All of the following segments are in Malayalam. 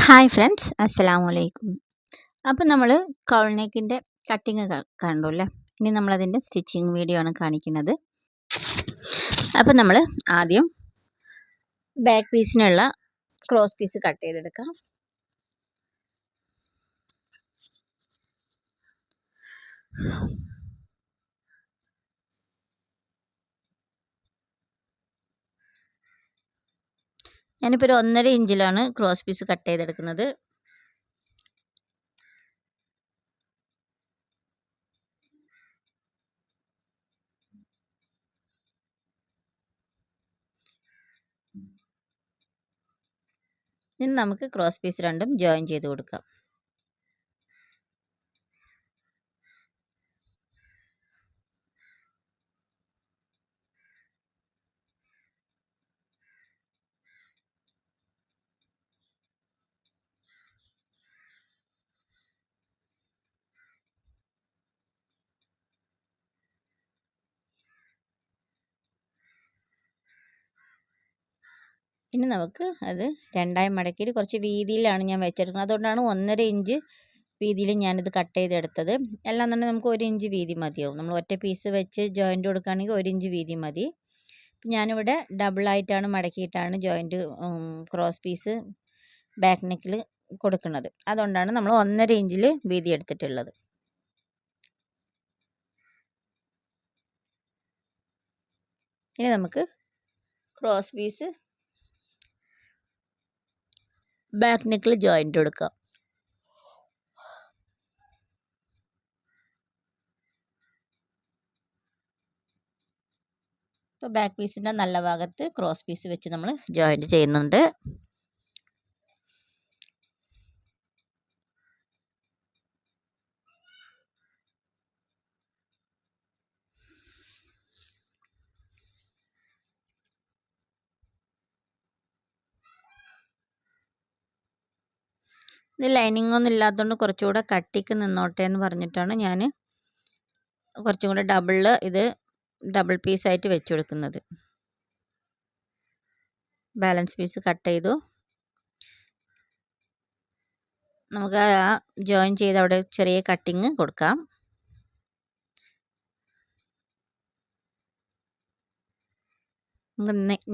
ഹായ് ഫ്രണ്ട്സ് അസ്സലാമു അലൈക്കും അപ്പോൾ നമ്മൾ കൗൾനെക്കിന്റെ കട്ടിങ് കണ്ടു അല്ലേ ഇനി നമ്മളതിന്റെ സ്റ്റിച്ചിങ് വീഡിയോ ആണ് കാണിക്കുന്നത്. അപ്പോൾ നമ്മൾ ആദ്യം ബാക്ക് പീസിനുള്ള ക്രോസ് പീസ് കട്ട് ചെയ്തെടുക്കാം. ഞാനിപ്പോൾ ഒരു ഒന്നര ഇഞ്ചിലാണ് ക്രോസ് പീസ് കട്ട് ചെയ്തെടുക്കുന്നത്. ഇനി നമുക്ക് ക്രോസ് പീസ് രണ്ടും ജോയിൻ ചെയ്ത് കൊടുക്കാം. ഇനി നമുക്ക് അത് രണ്ടായി മടക്കിയിട്ട് കുറച്ച് വീതിയിലാണ് ഞാൻ വെച്ചെടുക്കുന്നത്. അതുകൊണ്ടാണ് ഒന്നര ഇഞ്ച് വീതിയിൽ ഞാനിത് കട്ട് ചെയ്തെടുത്തത്. എല്ലാം തന്നെ നമുക്ക് ഒരു ഇഞ്ച് വീതി മതിയാവും. നമ്മൾ ഒറ്റ പീസ് വെച്ച് ജോയിന്റ് കൊടുക്കുകയാണെങ്കിൽ ഒരു ഇഞ്ച് വീതി മതി. ഞാനിവിടെ ഡബിളായിട്ടാണ് മടക്കിയിട്ടാണ് ജോയിന്റ് ക്രോസ് പീസ് ബാക്ക് നെക്കിൽ കൊടുക്കുന്നത്. അതുകൊണ്ടാണ് നമ്മൾ ഒന്നര ഇഞ്ചിൽ വീതി എടുത്തിട്ടുള്ളത്. ഇനി നമുക്ക് ക്രോസ് പീസ് ബാക്ക് നെക്കിൽ ജോയിന്റ് കൊടുക്കാം ഇപ്പോൾ ബാക്ക് പീസിന്റെ നല്ല ഭാഗത്ത് ക്രോസ് പീസ് വെച്ച് നമ്മൾ ജോയിന്റ് ചെയ്യുന്നുണ്ട്. ഇത് ലൈനിങ് ഒന്നും ഇല്ലാത്തതുകൊണ്ട് കുറച്ചുകൂടെ കട്ടിക്ക് നിന്നോട്ടെ എന്ന് പറഞ്ഞിട്ടാണ് ഞാൻ കുറച്ചും കൂടെ ഡബിൾ ഇത് ഡബിൾ പീസായിട്ട് വെച്ച് കൊടുക്കുന്നത് ബാലൻസ് പീസ് കട്ട് ചെയ്തു. നമുക്ക് ആ ജോയിൻ ചെയ്ത് അവിടെ ചെറിയ കട്ടിങ് കൊടുക്കാം.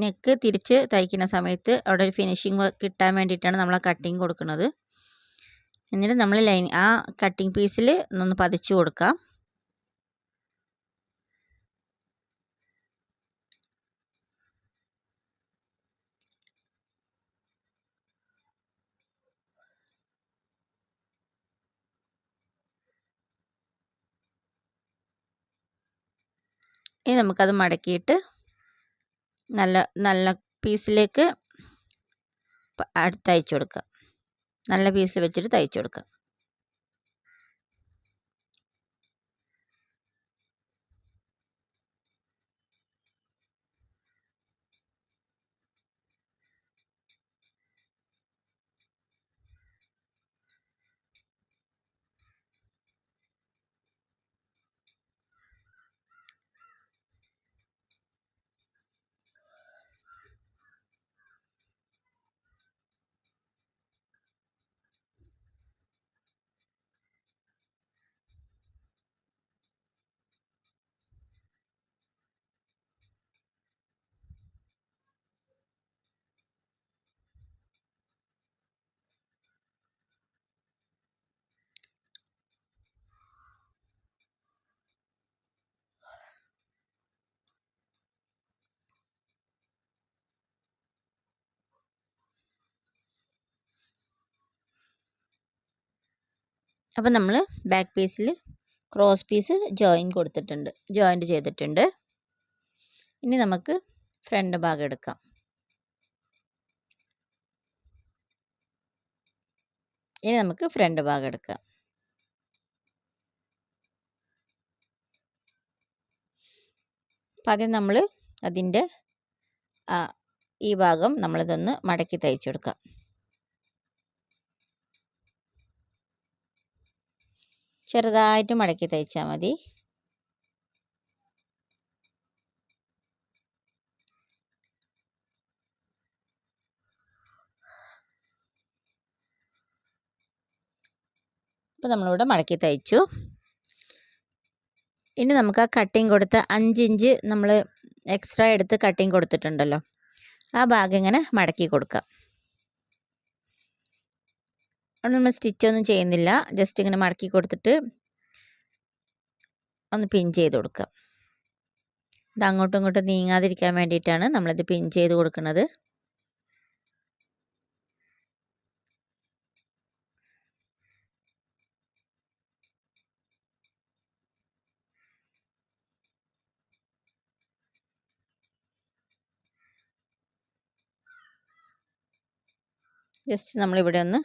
നെക്ക് തിരിച്ച് തയ്ക്കുന്ന സമയത്ത് അവിടെ ഒരു ഫിനിഷിങ് കിട്ടാൻ വേണ്ടിയിട്ടാണ് നമ്മൾ ആ കട്ടിങ് കൊടുക്കുന്നത്. എന്നിട്ട് നമ്മൾ ലൈൻ ആ കട്ടിങ് പീസിൽ ഒന്ന് പതിച്ചു കൊടുക്കാം. ഇനി നമുക്കത് മടക്കിയിട്ട് നല്ല നല്ല പീസിലേക്ക് അടുത്തയച്ചു കൊടുക്കാം. നല്ല പീസിൽ വെച്ചിട്ട് തയ്ച്ചു കൊടുക്കാം അപ്പോൾ നമ്മൾ ബാക്ക് പീസിൽ ക്രോസ് പീസ് ജോയിൻ കൊടുത്തിട്ടുണ്ട്. ജോയിന്റ് ചെയ്തിട്ടുണ്ട്. ഇനി നമുക്ക് ഫ്രണ്ട് ഭാഗം എടുക്കാം. ഇനി നമുക്ക് ഫ്രണ്ട് ഭാഗം എടുക്കാം. അപ്പം ആദ്യം നമ്മൾ അതിന്റെ ഈ ഭാഗം നമ്മളിതൊന്ന് മടക്കി തയ്ച്ചെടുക്കാം ചെറുതായിട്ട് മടക്കി തയ്ച്ചാൽ മതി. അപ്പോൾ നമ്മളിവിടെ മടക്കി തയ്ച്ചു ഇനി നമുക്ക് ആ കട്ടിങ് കൊടുത്ത അഞ്ചിഞ്ച് നമ്മൾ എക്സ്ട്രാ എടുത്ത് കട്ടിങ് കൊടുത്തിട്ടുണ്ടല്ലോ. ആ ഭാഗം ഇങ്ങനെ മടക്കി കൊടുക്കാം. അവിടെ നമ്മൾ സ്റ്റിച്ചൊന്നും ചെയ്യുന്നില്ല. ജസ്റ്റ് ഇങ്ങനെ മടക്കി കൊടുത്തിട്ട് ഒന്ന് പിൻ ചെയ്ത് കൊടുക്കുക ഇത് അങ്ങോട്ടും ഇങ്ങോട്ടും നീങ്ങാതിരിക്കാൻ വേണ്ടിയിട്ടാണ് നമ്മളിത് പിൻ ചെയ്ത് കൊടുക്കുന്നത് ജസ്റ്റ് നമ്മളിവിടെ ഒന്ന്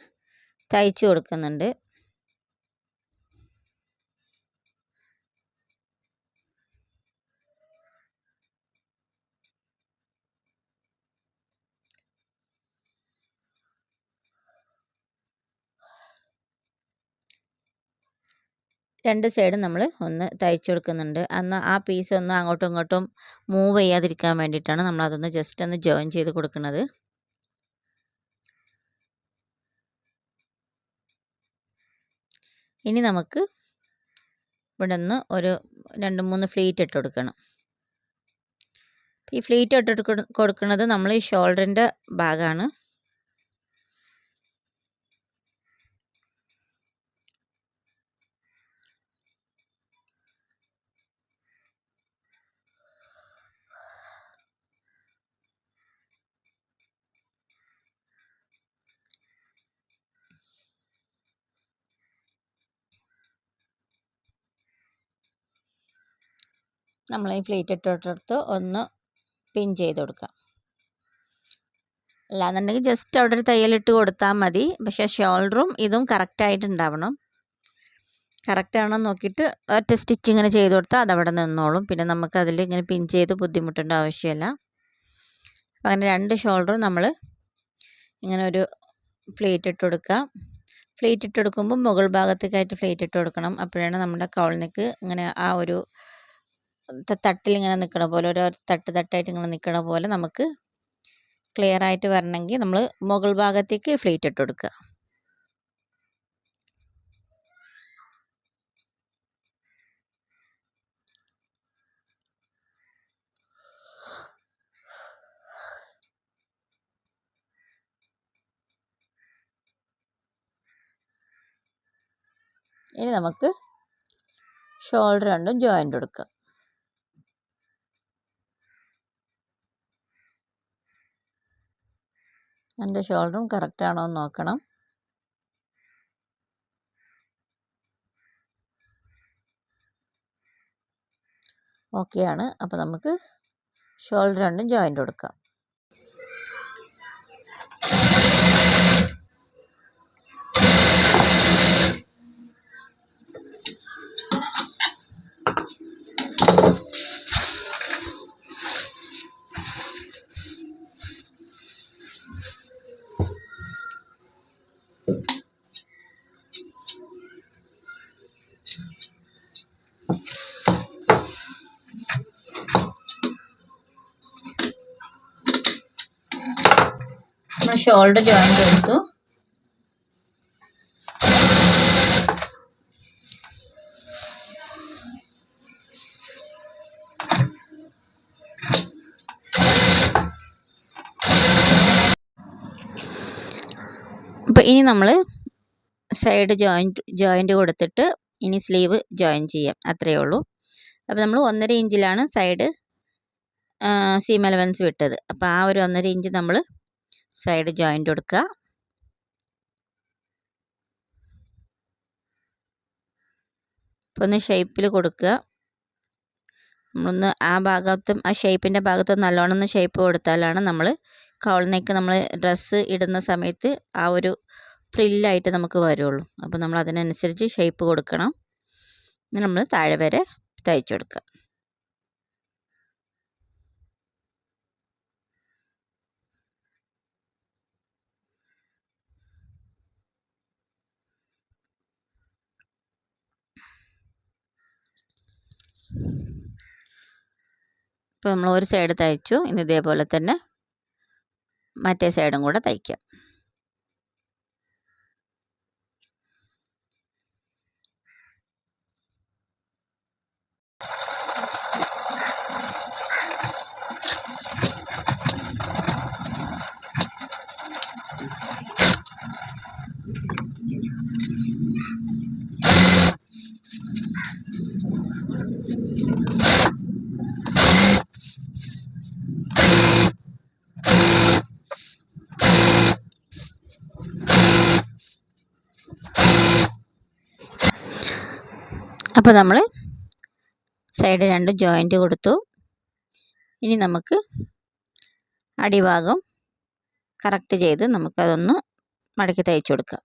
തയ്ച്ചു കൊടുക്കുന്നുണ്ട്. രണ്ട് സൈഡും നമ്മൾ ഒന്ന് തയ്ച്ചു കൊടുക്കുന്നുണ്ട്. അന്ന് ആ പീസ് ഒന്ന് അങ്ങോട്ടും ഇങ്ങോട്ടും മൂവ് ചെയ്യാതിരിക്കാൻ വേണ്ടിയിട്ടാണ് നമ്മളതൊന്ന് ജസ്റ്റ് ഒന്ന് ജോയിൻ ചെയ്ത് കൊടുക്കുന്നത്. ഇനി നമുക്ക് ഇവിടെ നിന്ന് ഒരു രണ്ട് മൂന്ന് ഫ്ലീറ്റ് ഇട്ട് കൊടുക്കണം. ഈ ഫ്ലീറ്റ് ഇട്ട് കൊടുക്കുന്നത് നമ്മൾ ഈ ഷോൾഡറിന്റെ ഭാഗമാണ് നമ്മൾ ഈ ഫ്ലേറ്റ് ഇട്ടിട്ടെടുത്ത് ഒന്ന് പിൻ ചെയ്ത് കൊടുക്കാം അല്ലാന്നുണ്ടെങ്കിൽ ജസ്റ്റ് അവിടെ ഒരു തയ്യലിട്ട് കൊടുത്താൽ മതി. പക്ഷേ ഷോൾഡറും ഇതും കറക്റ്റായിട്ട് ഉണ്ടാവണം. കറക്റ്റ് ആണോ നോക്കിയിട്ട് ഒറ്റ സ്റ്റിച്ച് ഇങ്ങനെ ചെയ്ത് കൊടുത്താൽ അതവിടെ നിന്നോളും. പിന്നെ നമുക്ക് അതിൽ ഇങ്ങനെ പിൻ ചെയ്ത് ബുദ്ധിമുട്ടേണ്ട ആവശ്യമില്ല. അങ്ങനെ രണ്ട് ഷോൾഡറും നമ്മൾ ഇങ്ങനെ ഒരു ഫ്ലേറ്റ് ഇട്ട് കൊടുക്കുക. ഫ്ലേറ്റ് ഇട്ട് കൊടുക്കുമ്പോൾ മുകൾ ഭാഗത്തേക്കായിട്ട് ഫ്ലേറ്റ് ഇട്ട് കൊടുക്കണം. അപ്പോഴാണ് നമ്മുടെ കൗളിനക്ക് ഇങ്ങനെ ആ ഒരു തട്ടിലിങ്ങനെ നിൽക്കണ പോലെ ഓരോ തട്ട് തട്ടായിട്ട് ഇങ്ങനെ നിൽക്കണ പോലെ നമുക്ക് ക്ലിയർ ആയിട്ട് വരണമെങ്കിൽ നമ്മൾ മുകൾ ഭാഗത്തേക്ക് ഫ്ലീറ്റ് ഇട്ട് കൊടുക്കുക. ഇനി നമുക്ക് ഷോൾഡർ രണ്ടും ജോയിന്റ് കൊടുക്കാം എന്റെ ഷോൾഡറും കറക്റ്റ് ആണോ എന്ന് നോക്കണം. ഓക്കെയാണ് അപ്പോൾ നമുക്ക് ഷോൾഡർ രണ്ടും ജോയിന്റ് കൊടുക്കാം. ഷോൾഡർ ജോയിന്റ് കൊടുത്തു. അപ്പോൾ ഇനി നമ്മൾ സൈഡ് ജോയിന്റ് ജോയിന്റ് കൊടുത്തിട്ട് ഇനി സ്ലീവ് ജോയിൻ ചെയ്യാം. അത്രയേ ഉള്ളൂ. അപ്പോൾ നമ്മൾ ഒന്നര ഇഞ്ചിലാണ് സൈഡ് സീം അലവൻസ് വിട്ടത്. അപ്പോൾ ആ ഒരു ഒന്നര ഇഞ്ച് നമ്മൾ സൈഡ് ജോയിന്റ് കൊടുക്കുക. അപ്പോൾ ഒന്ന് ഷേപ്പിൽ കൊടുക്കുക. നമ്മളൊന്ന് ആ ഭാഗത്തും ആ ഷേപ്പിന്റെ ഭാഗത്തും നല്ലോണം ഒന്ന് ഷേപ്പ് കൊടുത്താലാണ് നമ്മൾ കൗളിനേക്ക് നമ്മൾ ഡ്രസ്സ് ഇടുന്ന സമയത്ത് ആ ഒരു ഫ്രില്ലായിട്ട് നമുക്ക് വരുള്ളൂ. അപ്പോൾ നമ്മൾ അതിനനുസരിച്ച് ഷേപ്പ് കൊടുക്കണം നമ്മൾ താഴെ വരെ തയ്ച്ചു കൊടുക്കുക. ഇപ്പോൾ നമ്മൾ ഒരു സൈഡ് തയ്ച്ചു. ഇന്ന് ഇതേപോലെ തന്നെ മറ്റേ സൈഡും കൂടെ തയ്ക്കാം. അപ്പോൾ നമ്മൾ സൈഡ് രണ്ട് ജോയിന്റ് കൊടുത്തു. ഇനി നമുക്ക് അടിഭാഗം കറക്റ്റ് ചെയ്ത് നമുക്കതൊന്ന് മടക്കി തയ്ച്ചു കൊടുക്കാം.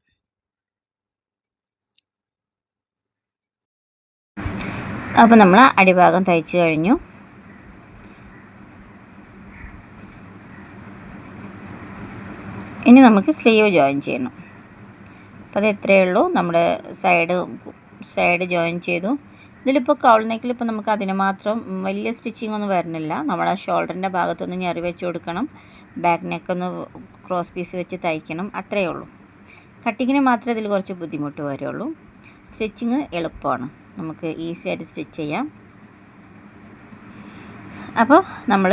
അപ്പോൾ നമ്മൾ അടിഭാഗം തയ്ച്ചു കഴിഞ്ഞു. ഇനി നമുക്ക് സ്ലീവ് ജോയിൻ ചെയ്യണം. അപ്പോൾ അത് എത്രയേ ഉള്ളൂ? നമ്മുടെ സൈഡ് സൈഡ് ജോയിൻ ചെയ്തു. ഇതിലിപ്പോൾ കൗൾ നെക്കിൽ ഇപ്പോൾ നമുക്ക് അതിന് മാത്രം വലിയ സ്റ്റിച്ചിങ് ഒന്നും വരുന്നില്ല. നമ്മുടെ ഷോൾഡറിന്റെ ഭാഗത്തൊന്ന് ഞെറി വെച്ച് കൊടുക്കണം. ബാക്ക് നെക്കൊന്ന് ക്രോസ് പീസ് വെച്ച് തയ്ക്കണം. അത്രയേ ഉള്ളൂ. കട്ടിങ്ങിന് മാത്രമേ ഇതിൽ കുറച്ച് ബുദ്ധിമുട്ട് വരുള്ളൂ. സ്റ്റിച്ചിങ് എളുപ്പമാണ്. നമുക്ക് ഈസി ആയിട്ട് സ്റ്റിച്ച് ചെയ്യാം. അപ്പോൾ നമ്മൾ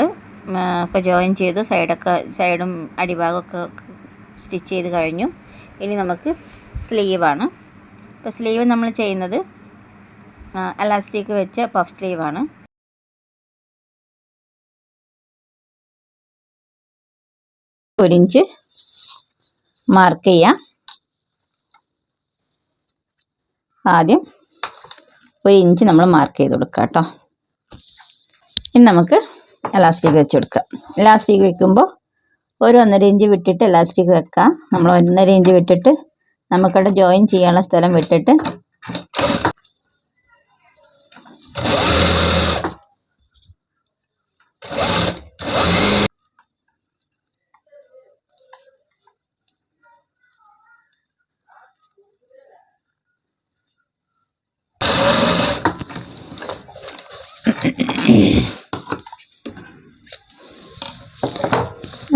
ഇപ്പോൾ ജോയിൻ ചെയ്തു. സൈഡൊക്കെ സൈഡും അടിഭാഗമൊക്കെ സ്റ്റിച്ച് ചെയ്ത് കഴിഞ്ഞു. ഇനി നമുക്ക് സ്ലീവാണ്. ഇപ്പോൾ സ്ലീവ് നമ്മൾ ചെയ്യുന്നത് അലാസ്റ്റിക് വെച്ച് പഫ് സ്ലീവാണ് ഒരിഞ്ച് മാർക്ക് ചെയ്യാം. ആദ്യം ഒരു ഇഞ്ച് നമ്മൾ മാർക്ക് ചെയ്ത് കൊടുക്കുക കേട്ടോ. ഇനി നമുക്ക് എലാസ്റ്റിക് വെച്ച് കൊടുക്കാം. എലാസ്റ്റിക് വെക്കുമ്പോൾ ഒരു ഒന്നര ഇഞ്ച് വിട്ടിട്ട് എലാസ്റ്റിക് വെക്കാം. നമ്മൾ ഒന്നര ഇഞ്ച് വിട്ടിട്ട് നമുക്കവിടെ ജോയിൻ ചെയ്യാനുള്ള സ്ഥലം വിട്ടിട്ട്.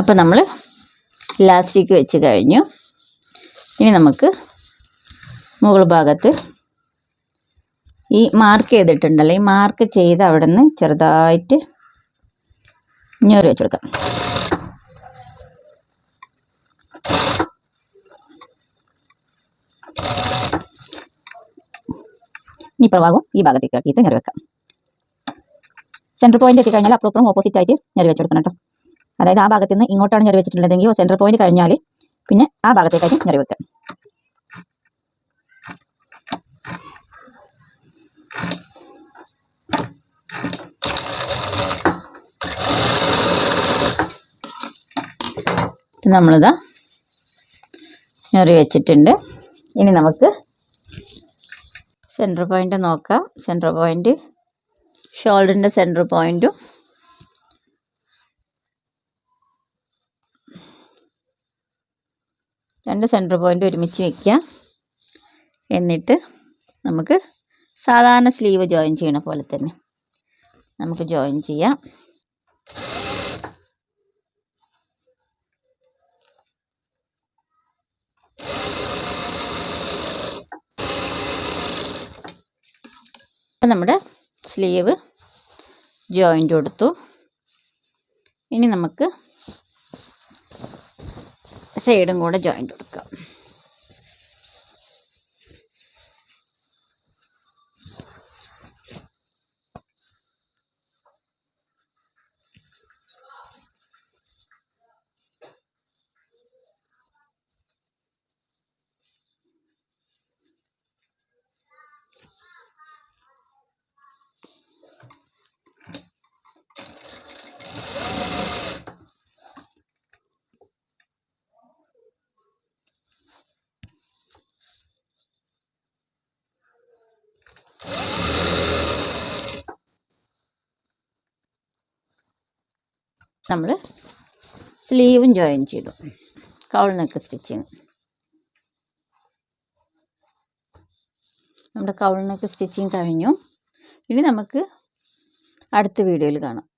അപ്പോൾ നമ്മൾ ഇലാസ്റ്റിക് വെച്ച് കഴിഞ്ഞു. ഇനി നമുക്ക് മുകൾ ഭാഗത്ത് ഈ മാർക്ക് ചെയ്തിട്ടുണ്ടല്ലോ. ഈ മാർക്ക് ചെയ്ത് അവിടെ നിന്ന് ചെറുതായിട്ട് ഞൊരു വെച്ച് കൊടുക്കാം. ഈ പ്രഭാഗം ഈ ഭാഗത്തേക്ക് ആക്കിയിട്ട് ഞെറി വെക്കാം. സെന്റർ പോയിന്റ് എത്തിക്കഴിഞ്ഞാൽ അപ്പുറം ഓപ്പോസിറ്റ് ആയിട്ട് ഞെറി വെച്ച് കൊടുക്കണം കേട്ടോ. അതായത് ആ ഭാഗത്ത് നിന്ന് ഇങ്ങോട്ടാണ് ഞെറി വെച്ചിട്ടുള്ളതെങ്കിൽ സെന്റർ പോയിന്റ് കഴിഞ്ഞാൽ പിന്നെ ആ ഭാഗത്തേക്കായിട്ട് ഞെറി വെക്കുക നമ്മളിതാ ഞെറി വെച്ചിട്ടുണ്ട്. ഇനി നമുക്ക് സെന്റർ പോയിന്റ് നോക്കാം. സെന്റർ പോയിന്റ് ഷോൾഡറിന്റെ സെന്റർ പോയിന്റും രണ്ട് സെന്റർ പോയിന്റ് ഒരുമിച്ച് വയ്ക്കുക എന്നിട്ട് നമുക്ക് സാധാരണ സ്ലീവ് ജോയിൻ ചെയ്യണ പോലെ തന്നെ നമുക്ക് ജോയിൻ ചെയ്യാം. നമ്മുടെ സ്ലീവ് ജോയിന്റ് കൊടുത്തു. ഇനി നമുക്ക് സൈഡും കൂടെ ജോയിന്റ് കൊടുക്കാം. നമ്മൾ സ്ലീവും ജോയിൻ ചെയ്തു. Cowl neck stitching. നമ്മുടെ കൗൾ നെക്ക് സ്റ്റിച്ചിങ് കഴിഞ്ഞു. ഇനി നമുക്ക് അടുത്ത വീഡിയോയിൽ കാണാം.